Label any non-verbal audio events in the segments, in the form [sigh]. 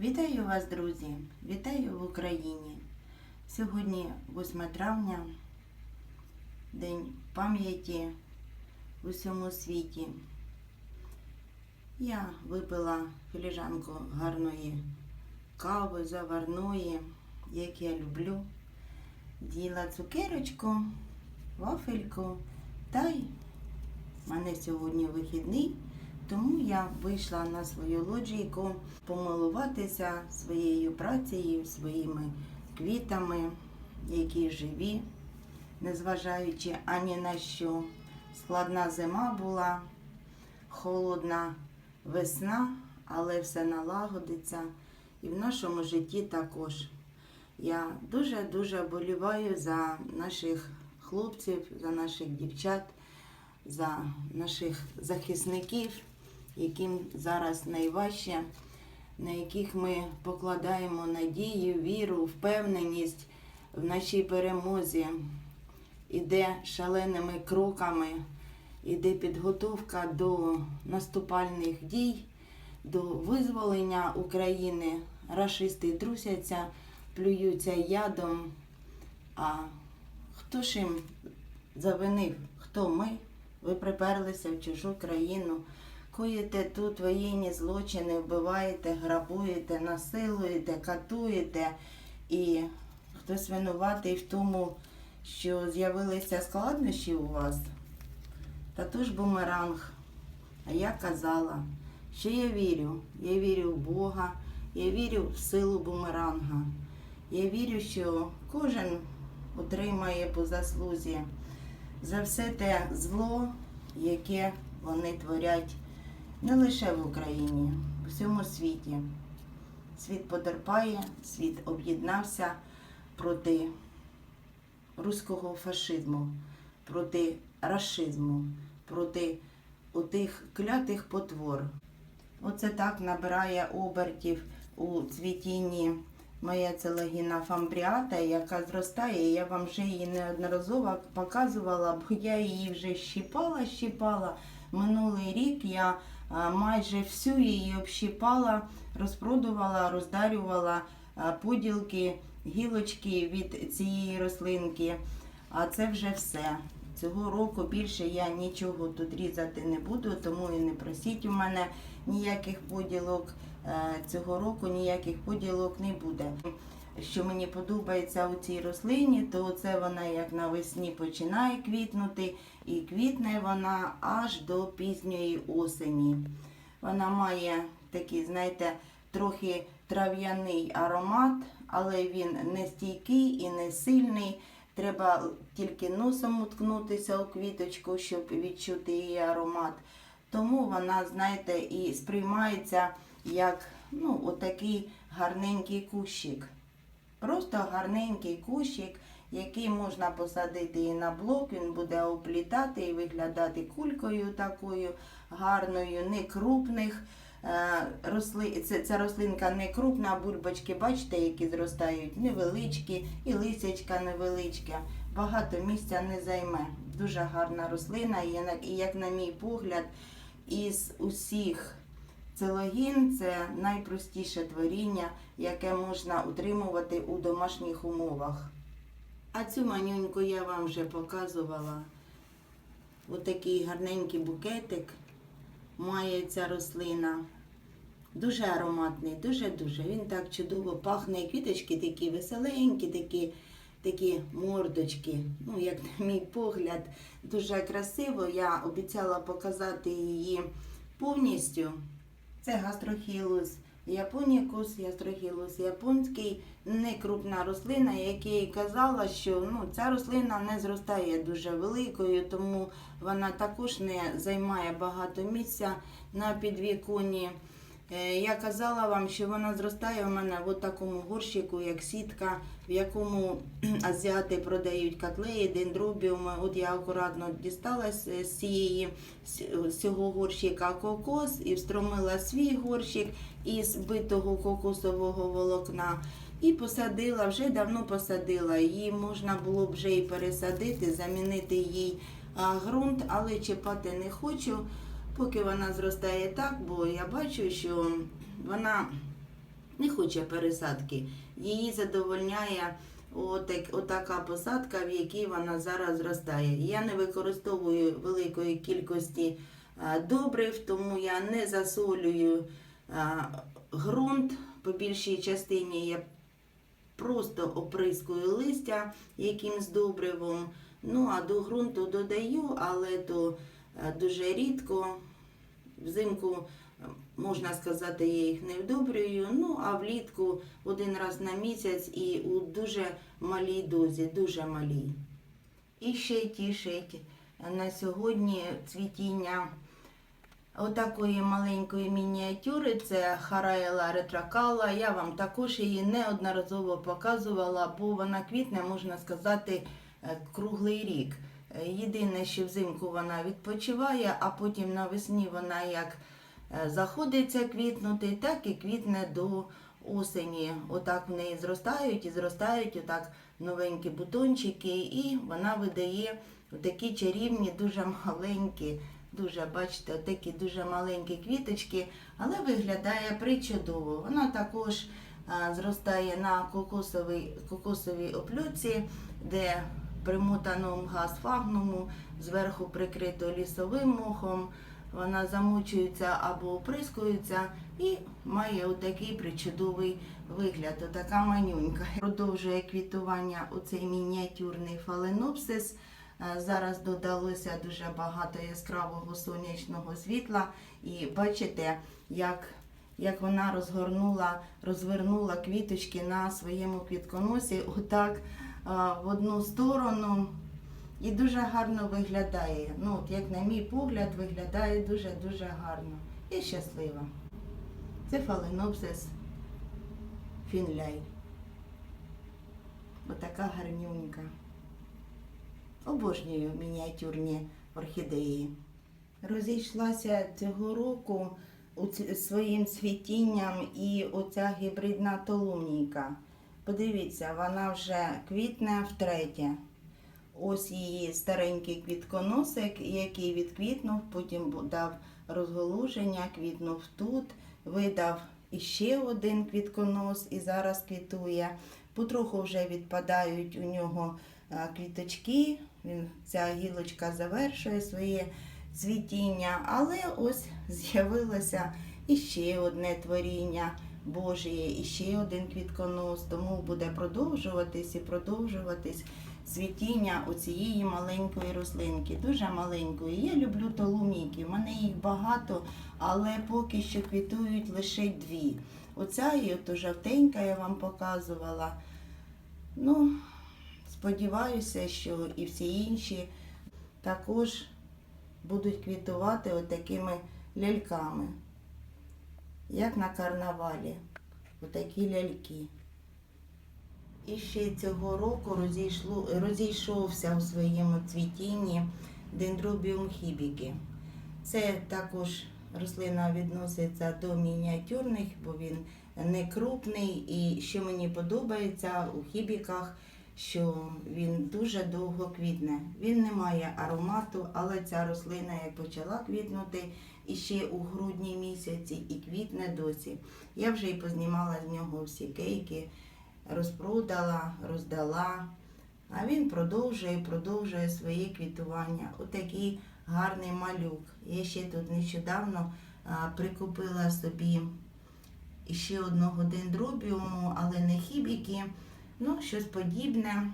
Вітаю вас, друзі! Вітаю в Україні. Сьогодні 8 травня, День пам'яті в усьому світі. Я випила філіжанку гарної кави, заварної, як я люблю. Діла цукерочку, вафельку та й в мене сьогодні вихідний. Тому я вийшла на свою лоджійку помилуватися своєю працею, своїми квітами, які живі, незважаючи ані на що. Складна зима була, холодна весна, але все налагодиться. І в нашому житті також. Я дуже-дуже боліваю за наших хлопців, за наших дівчат, за наших захисників, яким зараз найважче, на яких ми покладаємо надію, віру, впевненість в нашій перемозі. Іде шаленими кроками, іде підготовка до наступальних дій, до визволення України. Рашисти трусяться, плюються ядом. А хто ж їм завинив? Хто ми? Ви приперлися в чужу країну, коїте тут воєнні злочини, вбиваєте, грабуєте, насилуєте, катуєте. І хтось винуватий в тому, що з'явилися складнощі у вас. Та то ж бумеранг. А я казала, що я вірю. Я вірю в Бога, я вірю в силу бумеранга. Я вірю, що кожен отримає по заслузі за все те зло, яке вони творять не лише в Україні, в всьому світі. Світ потерпає, світ об'єднався проти руського фашизму, проти рашизму, проти отих клятих потвор. Оце так набирає обертів у цвітінні моя целогіна фамбріата, яка зростає. Я вам вже її неодноразово показувала, бо я її вже щіпала, щіпала. Минулий рік я майже всю її общіпала, розпродувала, роздарювала поділки, гілочки від цієї рослинки. А це вже все. Цього року більше я нічого тут різати не буду, тому і не просіть у мене ніяких поділок. Е, Цього року ніяких поділок не буде. Що мені подобається у цій рослині, то це вона як навесні починає квітнути, і квітне вона аж до пізньої осені. Вона має такий, знаєте, трохи трав'яний аромат, але він не стійкий і не сильний. Треба тільки носом уткнутися у квіточку, щоб відчути її аромат. Тому вона, знаєте, і сприймається як ну, отакий гарненький кущик. Просто гарненький кущик, який можна посадити і на блок, він буде оплітати і виглядати кулькою такою гарною, не крупних. Е, це, ця рослинка не крупна, бульбочки, бачите, які зростають, невеличкі, і лисячка невеличка. Багато місця не займе. Дуже гарна рослина, і як на мій погляд, із усіх целогін це найпростіше творіння, яке можна утримувати у домашніх умовах. А цю манюньку я вам вже показувала. Отакий гарненький букетик має ця рослина. Дуже ароматний, дуже-дуже. Він так чудово пахне. Квіточки такі веселенькі, такі, такі мордочки. Ну, як на мій погляд, дуже красиво. Я обіцяла показати її повністю. Це гастрохілус японікус, гастрохілус японський, не крупна рослина, якій казала, що ну, ця рослина не зростає дуже великою, тому вона також не займає багато місця на підвіконні. Е, Я казала вам, що вона зростає у мене в такому горщику, як сітка, в якому азіати продають котлеї, дендробіуми. От я акуратно дістала з з цієї з цього горщика кокос і встромила свій горщик із битого кокосового волокна. І посадила, вже давно посадила. Її можна було б вже і пересадити, замінити їй ґрунт, але чіпати не хочу поки вона зростає так, бо я бачу, що вона не хоче пересадки. Її задовольняє отак, отака посадка, в якій вона зараз зростає. Я не використовую великої кількості добрив, тому я не засолюю ґрунт. По більшій частині я просто оприскую листя якимсь добривом. Ну, а до ґрунту додаю, але то е, дуже рідко. Взимку, е, можна сказати, я їх не вдобрюю. Ну, а влітку один раз на місяць і у дуже малій дозі, дуже малій. І ще тішить на сьогодні цвітіння отакої маленької мініатюри. Це Хараела ретракала. Я вам також її неодноразово показувала, бо вона квітне, можна сказати, е, круглий рік. Е, Єдине, що взимку вона відпочиває, а потім навесні вона як е, заходиться квітнути, так і квітне до осені. Отак в неї зростають і зростають отак новенькі бутончики, і вона видає такі чарівні, дуже маленькі, дуже, бачите, такі дуже маленькі квіточки, але виглядає причудово. Вона також зростає на кокосовій, кокосовій оплюці, де примотано газфагнуму, зверху прикрито лісовим мохом. Вона замочується або оприскується і має отакий причудовий вигляд, отака манюнька. Продовжує квітування оцей мініатюрний фаленопсис. Е, Зараз додалося дуже багато яскравого сонячного світла, і бачите, як, як вона розгорнула, розвернула квіточки на своєму квітконосі, отак в одну сторону. І дуже гарно виглядає. Ну, от як на мій погляд, виглядає дуже-дуже гарно і щаслива. Це фаленопсис фінляй. Отака гарнюнька. Обожнюю мініатюрні орхідеї. Розійшлася цього року своїм цвітінням і оця гібридна толумніка. Подивіться, вона вже квітне втретє. Ось її старенький квітконосик, який відквітнув, потім дав розголуження, квітнув тут, видав іще один квітконос і зараз квітує. Потроху вже відпадають у нього квіточки. Він, ця гілочка завершує своє цвітіння, але ось з'явилося іще одне творіння Божє, іще один квітконос, тому буде продовжуватись і продовжуватись цвітіння оцієї маленької рослинки, дуже маленької. Я люблю толумійки, в мене їх багато, але поки що квітують лише дві. Оця і ото жовтенька я вам показувала. Ну, сподіваюся, що і всі інші також будуть квітувати отакими ляльками, як на карнавалі. Отакі ляльки. І ще цього року розійшло, розійшовся у своєму цвітінні дендробіум хібіки. Це також рослина відноситься до мініатюрних, бо він не крупний. І що мені подобається у хібіках, що він дуже довго квітне. Він не має аромату, але ця рослина як почала квітнути і ще у грудні місяці і квітне досі. Я вже і познімала з нього всі кейки розпродала, роздала. А він продовжує, продовжує своє квітування. Отакий гарний малюк. Я ще тут нещодавно прикупила собі ще одного дендробіуму, але не хібіки. Ну, щось подібне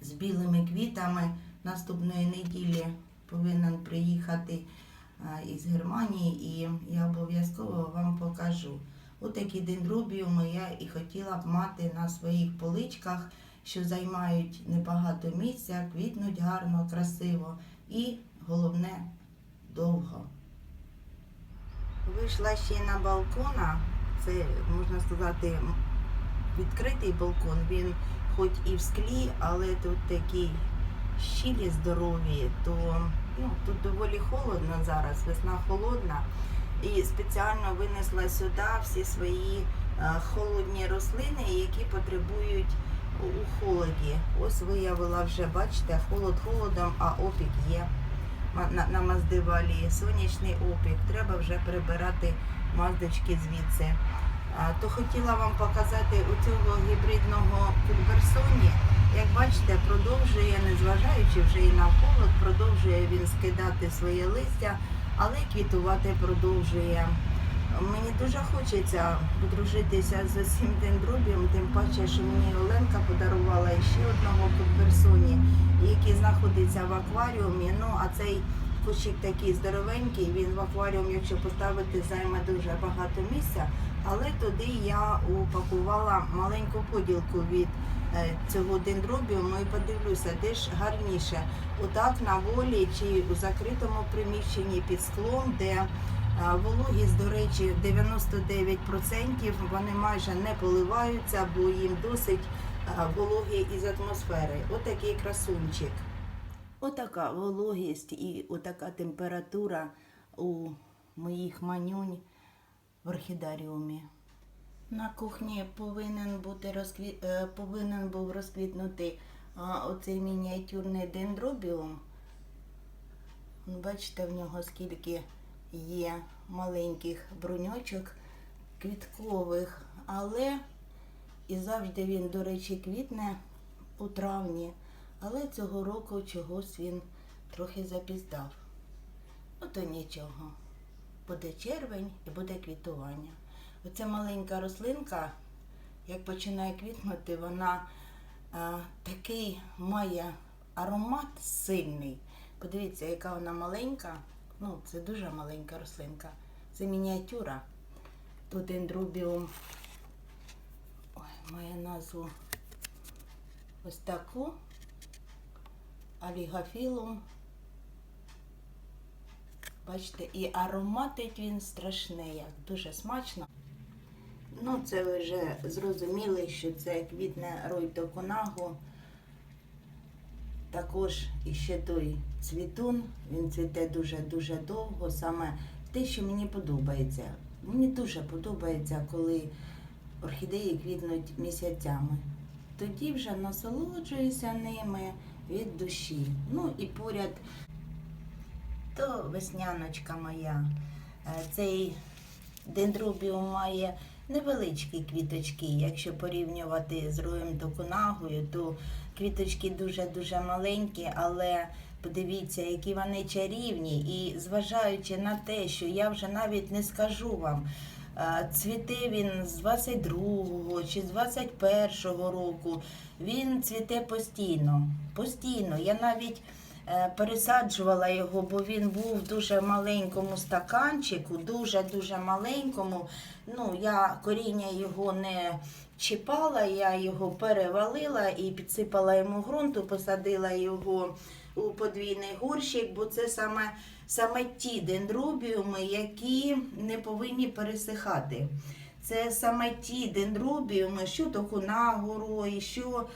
з білими квітами. Наступної неділі повинен приїхати із Германії, і я обов'язково вам покажу. Отакі дендробіуми я і хотіла б мати на своїх поличках, що займають небагато місця, квітнуть гарно, красиво і головне довго. Вийшла ще на балкона. Це можна сказати відкритий балкон. Він хоч і в склі, але тут такі щілі здорові, то ну, тут доволі холодно зараз, весна холодна і спеціально винесла сюди всі свої е, холодні рослини, які потребують у холоді. Ось виявила вже, бачите, холод холодом, а опік є. На, маздивалі сонячний опік. Треба вже прибирати маздочки звідси. То хотіла вам показати у цього гібридного кудберсоні. Як бачите, продовжує, незважаючи вже і на холод, продовжує він скидати своє листя, але квітувати продовжує. Мені дуже хочеться подружитися з цим дендробієм, тим паче, що мені Оленка подарувала ще одного кудберсоні, який знаходиться в акваріумі. Ну а цей кущик такий здоровенький, він в акваріум, якщо поставити, займе дуже багато місця. Але туди я упакувала маленьку поділку від е, цього дендробіуму і подивлюся, де ж гарніше. Отак на волі чи у закритому приміщенні під склом, де Вологість, до речі, 99%, вони майже не поливаються, бо їм досить вологі із атмосфери. Отакий красунчик. Отака вологість і отака температура у моїх манюнь в орхідаріумі. На кухні повинен бути розкві... е, повинен був розквітнути оцей мініатюрний дендробіум. Бачите, в нього скільки є маленьких бруньочок квіткових, але і завжди він, до речі, квітне у травні. Але цього року чогось він трохи запіздав. Ну то нічого. Буде червень і буде квітування. Оця маленька рослинка, як починає квітнути, вона а, такий має аромат сильний. Подивіться, яка вона маленька. Ну, це дуже маленька рослинка. Це мініатюра. Тут дендробіум ой, має назву ось таку. Алігафілум. Бачите, і ароматить він страшний, як дуже смачно. Ну, це ви вже зрозуміли, що це квітне Ройто Конагу. Також іще той цвітун, він цвіте дуже-дуже довго. Саме те, що мені подобається. Мені дуже подобається, коли орхідеї квітнуть місяцями. Тоді вже насолоджуюся ними від душі. Ну і поряд то весняночка моя. Е, Цей дендробіум має невеличкі квіточки. Якщо порівнювати з роєм токунагою, то квіточки дуже-дуже маленькі, але подивіться, які вони чарівні. І зважаючи на те, що я вже навіть не скажу вам, цвіте він з 22-го чи з 21-го року. Він цвіте постійно. Постійно. Я навіть е, пересаджувала його, бо він був в дуже маленькому стаканчику, дуже-дуже маленькому. Ну, я коріння його не чіпала, я його перевалила і підсипала йому ґрунту, посадила його у подвійний горщик, бо це саме, саме ті дендробіуми, які не повинні пересихати. Це саме ті дендробіуми, що токунагу рої, що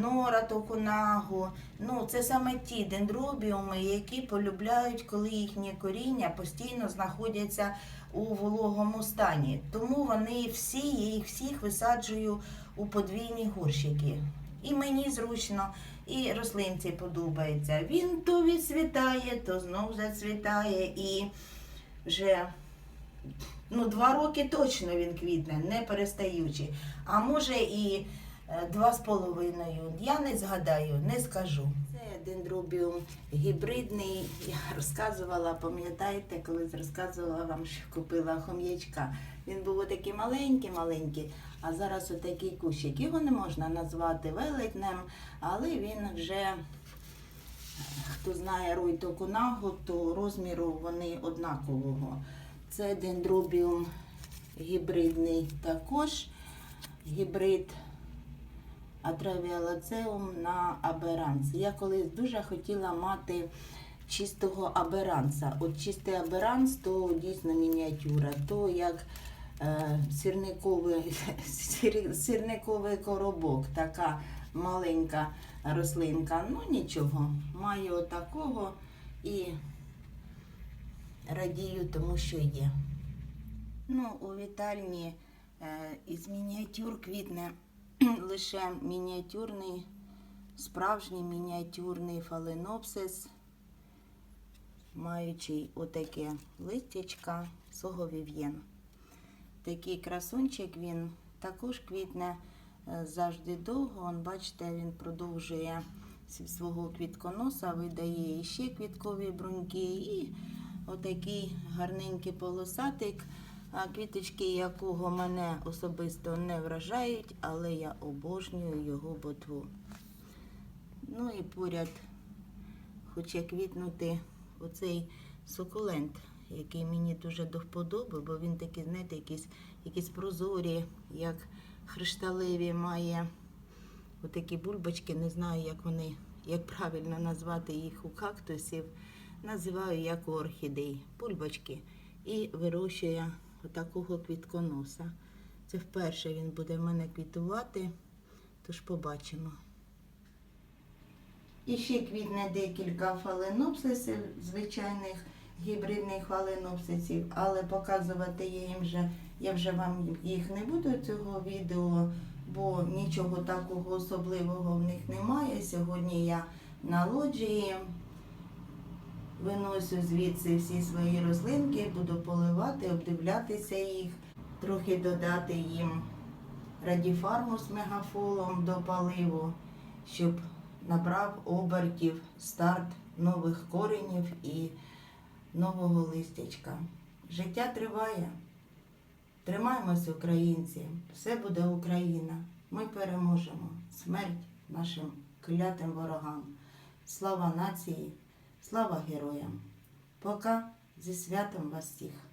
нора токунагу. Ну, це саме ті дендробіуми, які полюбляють, коли їхні коріння постійно знаходяться у вологому стані. Тому вони всі, я їх всіх висаджую у подвійні горщики. І мені зручно, і рослинці подобається. Він то відцвітає, то знов зацвітає і вже ну, два роки точно він квітне, не перестаючи. А може і два з половиною. Я не згадаю, не скажу. Це дендробіум гібридний. Я розказувала, пам'ятаєте, колись розказувала вам, що купила хом'ячка. Він був отакий маленький-маленький, а зараз отакий кущик. Його не можна назвати велетнем, але він вже, е, хто знає Ройто Кунагу, то розміру вони однакового. Це дендробіум гібридний також. Гібрид Атравіалацеум на аберанс. Я колись дуже хотіла мати чистого аберанса. От чистий аберанс, то дійсно мініатюра, то як е, сірниковий, сір- сірниковий коробок, така маленька рослинка. Ну нічого, маю отакого і радію тому, що є. Ну, у вітальні е, із мініатюр квітне [clears throat] лише мініатюрний, справжній мініатюрний фаленопсис, маючий отаке листячка, соговів'єн. такий красунчик, він також квітне е, завжди довго. Он, бачите, він продовжує свого квітконоса, видає іще квіткові бруньки і отакий гарненький полосатик, квіточки якого мене особисто не вражають, але я обожнюю його ботву. Ну і поряд хоче квітнути оцей сукулент, який мені дуже до вподоби, бо він такий, знаєте, якісь, якісь прозорі, як хришталеві має отакі бульбочки, не знаю, як вони, як правильно назвати їх у кактусів. Називаю як у орхідей, бульбочки. І вирощує отакого квітконоса. Це вперше він буде в мене квітувати, тож побачимо. І ще квітне декілька фаленопсисів, звичайних гібридних фаленопсисів, але показувати я їм вже, я вже вам їх не буду цього відео, бо нічого такого особливого в них немає. Сьогодні я на лоджії виносю звідси всі свої рослинки, буду поливати, обдивлятися їх, трохи додати їм радіфарму з мегафолом до поливу, щоб набрав обертів старт нових коренів і нового листячка. Життя триває. Тримаємось, українці. Все буде Україна. Ми переможемо. Смерть нашим клятим ворогам. Слава нації, слава героям. Пока зі святом вас всіх.